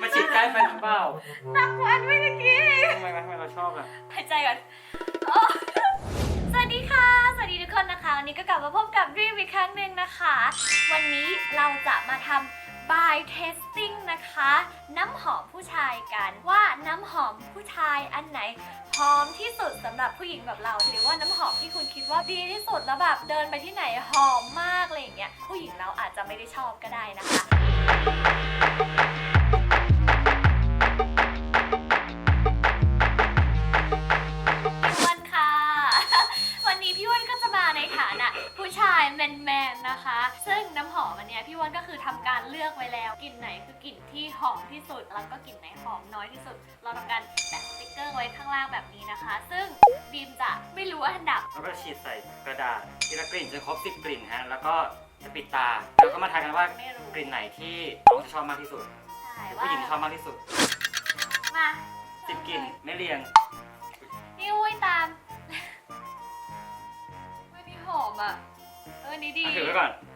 มาฉีดใกล้ไปหรือเปล่านักวันไม่ตะกี้ ทำไมวะทำไมเราชอบอะ หายใจก่อนโอ้สวัสดีค่ะ สวัสดีทุกคนนะคะ วันนี้ก็กลับมาพบกับรีมอีกครั้งหนึ่งนะคะ วันนี้เราจะมาทำ by testing นะคะ น้ำหอมผู้ชายกันว่าน้ำหอมผู้ชายอันไหนหอมที่สุดสำหรับผู้หญิงแบบเรา หรือว่าน้ำหอมที่คุณคิดว่าดีที่สุดแล้วแบบเดินไปที่ไหนหอมมากอะไรอย่างเงี้ยผู้หญิงเราอาจจะไม่ได้ชอบก็ได้นะคะ เลือกไว้แล้วกลิ่นไหนคือกลิ่นที่หอมที่สุด แล้วก็กลิ่นไหนหอมน้อยที่สุด เราทำการแปะสติ๊กเกอร์ไว้ข้างล่างแบบนี้นะคะ ซึ่งบีมจะไม่รู้อันดับ แล้วก็ฉีดใส่กระดาษทีละกลิ่นจนครบสิบกลิ่นฮะแล้วก็จะปิดตา แล้วก็มาทายกันว่าไม่รู้กลิ่นไหนที่น้องจะชอบมากที่สุดใช่หรือว่าผู้หญิงชอบมากที่สุดมาสิบกลิ่นไม่เรียงนี่อุ้ยตามไม่นี่หอมอะเออนี่ดีถือไว้ก่อนถือแล้ว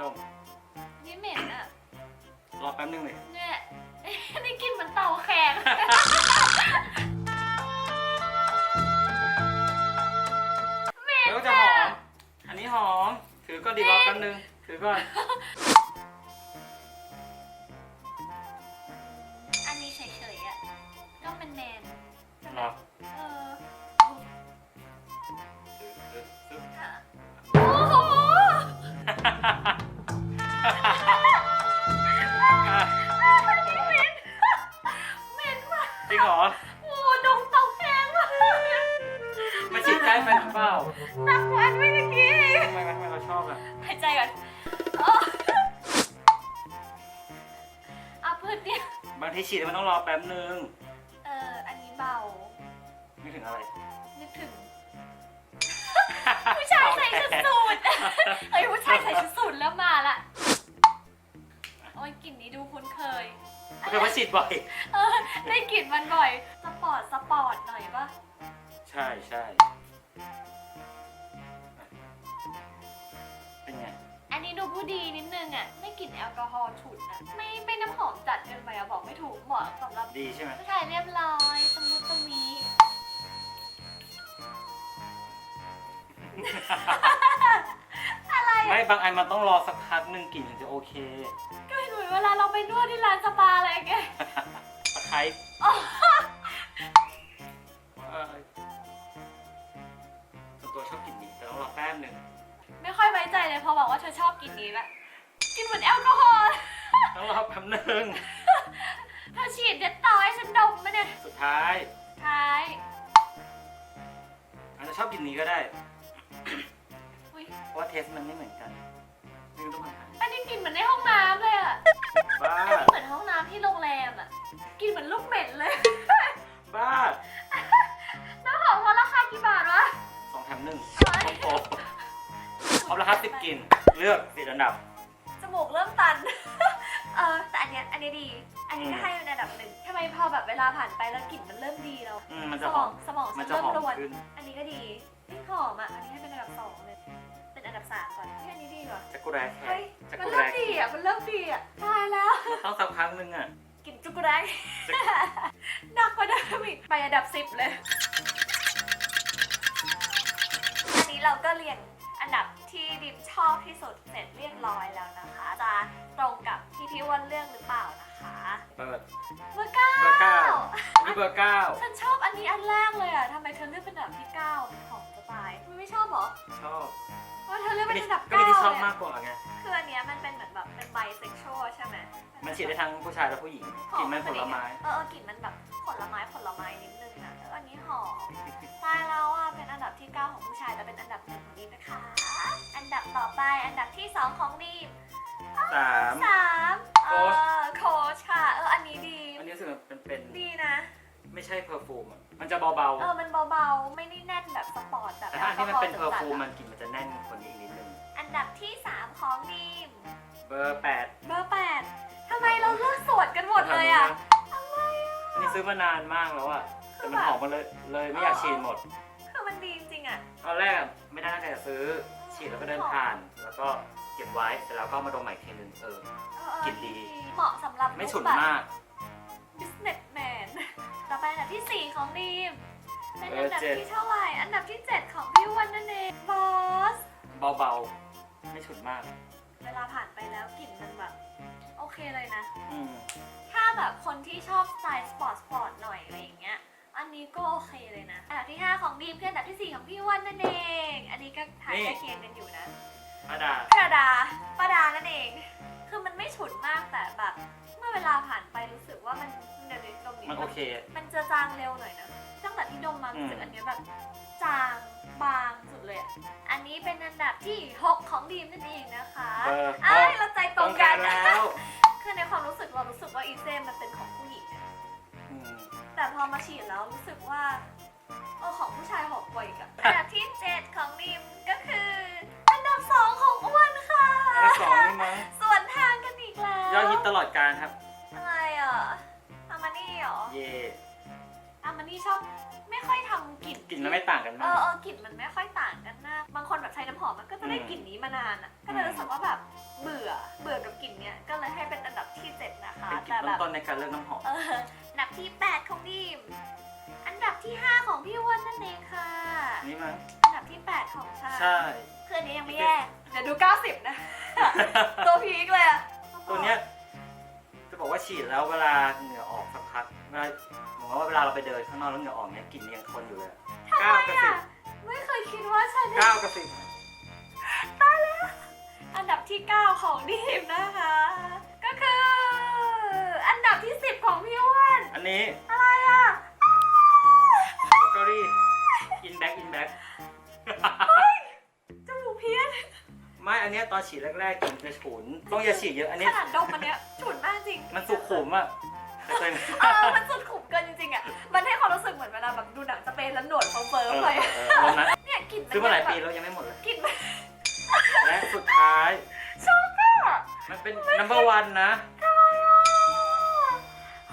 ดมนี่เหม็นอะรอแป๊บนึงเลยเนี่ยนี่กลินเหมือนเตาแขกแล้วก็จะหอม อันนี้หอม ถือก็ดีรอแป๊บนึง ถือก่อนอันนี้เฉยๆอะก็เป็นแมนใช่ไหมรอเออถือถือถือโอ้โหเหางทีฉีดมันต้องรอแป๊บนึงเออ อันนี้เบาไม่ถึงอะไร นึกถึง ผู้ชายใส่ชุดสูทเอ้ยผู้ชายใส่ชุดสูทแล้วมาละ โอ้ยกลิ่นนี้ดูคุ้นเคย เพราะว่าฉีดบ่อย เออ ได้กลิ่นมันบ่อย สปอร์ต สปอร์ตหน่อยปะใช่ใช่ ผู้ดีนิดนึงอะ ไม่กลิ่นแอลกอฮอล์ฉุนอะ ไม่ไม่น้ำหอมจัดเกินไปอะ บอกไม่ถูกเหมาะสำหรับดีใช่ไหมผู้ชายเรียบร้อยสมุตตมีอะไรไม่อะบางอันมันต้องรอสักพักหนึ่งกลิ่นถึงจะโอเค ก็เหมือนเวลาเราไปนวดที่ร้านสปาอะไรอย่างเงี้ยตะไคร้อ๋อเออส่วนตัวชอบกลิ่นนี้แต่ต้องรอแป๊บหนึ่ง ไม่ค่อยไว้ใจเลยพอบอกว่าเธอชอบกลิ่นนี้แหละกลินเหมือนแอลกอฮอล์ต้องรอแป๊บหนึ่งเธอฉีดเด็ดต่อให้ฉันดมไหมเนี่ยสุดท้ายท้ายอาจจะชอบกลิ่นนี้ก็ได้ อุ้ยเพราะว่าเทสมันไม่เหมือนกันนี่ก็ต้องมาหาอันนี้กลิ่นเหมือนในห้องน้ำเลยอะบ้า อันนี้เหมือนห้องน้ำที่โรงแรมอะกลิ่นเหมือนลูกเหม็นเลย บ้า อาละครับสิบกลิ่นเลือกสิอันดับ จมูกเริ่มตัน เออแต่อันเนี้ยอันนี้ดี อันนี้ก็ให้เป็นอันดับหนึ่งทำไมพอแบบเวลาผ่านไปแล้วกลิ่นมันเริ่มดีแล้วอืมมันสจะมหอองมสมองมันฉันจะเริ่หมอมรวนขึ้นอันนี้ก็ดีนี่หอมอะ อันนี้ให้เป็นอันดับสองเลย เป็นอันดับสามก่อนเฮ้ยอันนี้ดีกว่าจักรุแรแขเฮ้กยจักมันรุเริ่แรมดีอะ มันเริ่มดีอะตายแล้วมันต้องสักพักหนึงอะ กลิ่นจุกุแรงหนักกว่าเดิมอีกไปอันดับสิบเลย อันนี้เราก็เรียงอันดับที่ ดิมชอบที่สุดเสร็จเรียบร้อยแล้วนะคะ จะตรงกับที่พี่อ้วนเลือกหรือเปล่านะคะเปิดเบอร์เก้าเบอร์เก้านี่เบอร์เก้าฉันชอบอันนี้อันแรกเลยอะทำไมเธอเลือกเป็นอันดับที่เก้าเป็นของสไตล์ไม่ชอบเหรอชอบเพราะเธอเลือกก็เป็นมีอันดับก็มีเก้าที่ชอบเลยมาอะกกว่าไงคืออันเนี้ยมันเป็นเหมือนแบบเป็น ไบเซ็กชวลใช่ไหมมันฉีดได้ทั้งผู้ชายและผู้หญิงกลิ่นมันผลไม้ เออเออกลิ่นมันแบบผลไม้ผลไม้นิดนึงนะแล้วอันนี้หอมตายแล้วอะเป็นอันดับที่ 9 ของผู้ชายแต่เป็นอันดับหนึ่งของดีมนะคะ อันดับต่อไปอันดับที่ 2 ของดีมสามสามเอโค้ชอโค้ชค่ะเอออันนี้ดีอันนี้รู้สึกว่าเป็นเป็นดีนะ ไม่ใช่เพอร์ฟูมอะมันจะเบาเออมันเบาๆ ไม่ได้แน่นแบบสปอร์ตแบๆบแต่ถ้าอันที่มันเป็นแอเพลอกร์ฮอฟูล์มจัดๆมันกลิ่นมันจะแน่นกว่านี้อีกนิดนึง อันดับที่ 3 ของดีม เบอร์แปดเบอร์แปดทำไมเราเลือกสวดกันหมดเลยอะ อันนี้ซื้อมานานมากแล้วอะแต่มันหอมมาเลยเลยไม่อยากฉีดหมด คือมันดีจริงๆอะ ตอนแรกอะไม่ได้ตั้งใจจะซื้อฉีดแล้วก็เดินผ่าน แล้วก็จก็บไว้เสร็จแล้วก็มาดมใหม่อีกทีนึงเออ เออเออกลิ่นดี เหมาะสำหรับไม่ฉุนแบบมาก businessman ต่อไปอันดับที่4ของดีมเป็นเออัอนดับเจ็ด ที่เท่าไหร่ อันดับที่7ของพี่วันนั่นเองบอส เบาๆ ไม่ฉุนมาก เวลาผ่านไปแล้วกลิ่นมันแบบโอเคเลยนะ อืมถ้าแบบคนที่ชอบสไตล์สปอร์ตสปอร์ตหน่อยอะไรอย่างเงี้ย อันนี้ก็โอเคเลยนะ อันดับที่ 5 ของดีมคืออันดับที่ 4 ของพี่วันนั่นเอง อันนี้ก็ทายใกล้เคียงกันอยู่นะป้าดาปาดาปาดานั่นเอง คือมันไม่ฉุนมากแต่แบบ เมื่อเวลาผ่านไปรู้สึกว่ามันเดี๋ยวนี้ดมนี้มันโอเค มันจะจางเร็วหน่อยนะตั้งแต่ที่ดมมารู้สึกอืมอันเนี้ยแบบจางบางสุ ดเลยอะอันนี้เป็นอันดับที่ 6 ของดีมนั่นเองนะคะเบอร์เอ้ยเราใจตตรรงงกักันนแล้วคือในความรู้สึกเรารู้สึกว่าอีเซมมันเป็นของผู้หญิงอะอืม แต่พอมาฉีดแล้วรู้สึกว่าเออของผู้ชายหอมกว่าอีกอะอันดับที่ 7 ของดีมก็คือ อันดับ 2 ของอ้วนค่ะอันดับสองนี่มั้งส่วนทางกันอีกแล้วยอดฮิตตลอดการครับ อะไรอะอามานี่เหรอ เย่อามานี่ชอบไม่ ค่อยทำกลิ่นกลิ่นมันไม่ต่างกันเอมาก อเออกลิ่นมันไม่ค่อยต่างกันมากบางคนแบบใช้น้ำหอมมันก็จะได้อืมกลิ่นนี้มานานอะก็เลยรู้สึกว่าแบบเบื่อเบื่อกับกลิ่นเนี้ยก็เลยให้เป็นอันดับที่7นะคะเป็นกลิ่แต่นแบบต้นๆในการเลือกน้ำหอม เอออันดับที่8ของดีมอันดับที่5ของพี่อ้วันนั่นเองค่ะ นี่มั้งอันดับที่ 8 ของฉันใช่ คืออันนี้ยังไม่แย่ เดี๋ยวดู 90 นะ ตัวพีคเลยอะตัวเนี้ยจะ บอกว่าฉีดแล้วเวลาเหงื่อออกสักพักเวลาเหมือนว่าเวลาเราไปเดินข้างนอกแล้วเหงื่อออกเนี้ยกลิ่นยังทนอยู่เลยทำไมเก้ากับสิอะบไม่เคยคิดว่าฉันเก้ากับสิบอันดับที่ 9 ของดีมนะคะ ก็คือ อันดับที่ 10 ของพี่อ้วนอันนี้อะ ไม่อันเนี้ยตอนฉีดแรกๆกลิ่นจะฉุนต้องอย่าฉีดเยอะอันขนี้นาดดมอันเนี้ยฉุนมากจริงมันสุขุมอะเข้าใจไหมเออมันสุดขุมเกินจริงๆอะมันให้ความรู้สึกเหมือนเวลาแบบดูหนังสเปนแล้วหนวดเฟิร์มเออๆเลยเออวันนั้นเนี่ยกลิ่นมันซื้อมาหลายปีแบบแล้วยังไม่หมดเลย กลิ่นมันและสุดท้ายช็อกอะมันเป็น number one นะ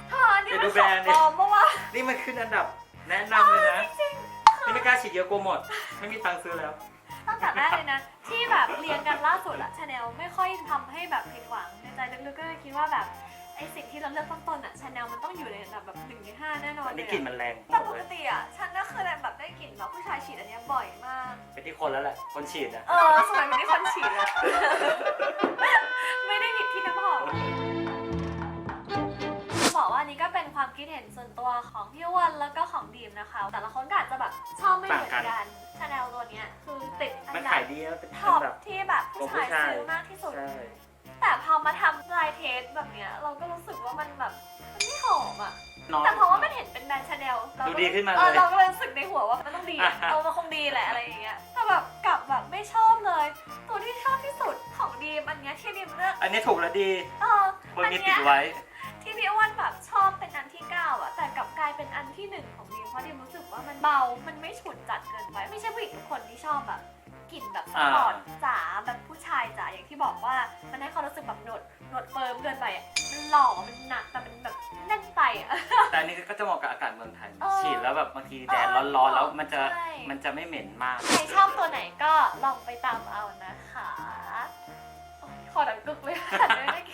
เธออันนี้เดี๋ยวดูมันแบขรอนด์งดิปลอมปะวะนี่มันขึ้นอันดับแนะนำเลยนะ จริงนี่ไม่กล้าฉีดเยอะกลัวหมด ไม่มีตังค์ซื้อแล้ว ตั้งแต่แรกเลยนะ ที่แบบเรียงกันล่าสุดอะชาแนลไม่ค่อยทำให้แบบผิดหวังในใจลึกๆก็คิดว่าแบบไอสิ่งที่เราเลือกต้นๆอะชาแนลมันต้องอยู่ในอันดับแบบหนึ่งในห้าแน่นอนอันเลนี้ยกลิ่นอะมันแรงบแต่อกปเลกยติอะฉันก็เคยแบบได้กลิ่นแบบผู้ชายฉีดอันเนี้ยบ่อยมาก เป็นที่คนแล้วแหละ คนฉีดอะเออสมัยไม่ได้คนฉีดอะไม่ได้ผิดที่น้ำหอมบอกว่าอันนี้ก็เป็นความคิดเห็นส่วนตัวของพี่อ้วันแล้วก็ของดีมนะคะ แต่ละคนก็อาจจะแบบชอบไม่เหมือนกัน ชาแนลตัวเนี้ยคือติดอัมันนดัขายบดีแล้วเป็นท็อปแบบ ที่แบบผู้ชายของผู้ชายซื้อมากที่สุด ใช่ แต่พอมาทำลายเทสแบบเนี้ยเราก็รู้สึกว่ามันแบบมันไม่หอมอะ น้อย แต่เพราะว่ามันเห็นเป็นแบรนด์ชาแนลดูดีขึ้นมาเออเลยเราก็เลยรู้สึกในหัวว่ามันต้องดีอะอะ เออมันคงดีแหละอะไรอย่างเงี้ยแต่แบบกลับแบบไม่ชอบเลย ตัวที่ชอบที่สุดของดีมอันเนี้ยที่ดีมเลือกอันนี้ถูกแล้วดีเออคนอันนี้เนี้ติยดไว้ ที่พี่อ้วนแบบชอบเป็นอันที่เก้าอะแต่กลับกลายเป็นอันที่หนึ่งของดีมเพ ราะดิมรู้สึกว่ามันเบา มันไม่ฉุนจัดเกินไป ไม่ใช่ผู้หญิงทุกคนที่ชอบแบบกลิ่นแบบสปอร์ตจ๋าแบบผู้ชายจ๋าอย่างที่บอกว่ามันให้ความรู้สึกแบบหนวดหนวดเฟิร์มเกินไปอะมันหล่อมันหนักแต่มันแบบแน่นไปอะ แต่นี่ก็จะเหมาะกับอากาศเมืองไทยฉีดแล้วแบบบางทีแดดร้อนๆ แล้วมันจะมันจะไม่เหม็นมาก ใครชอบตัวไหนก็ลองไปตามเอานะคะโอ๊ยขอดังกึกเลยค่ะไม่ได้ก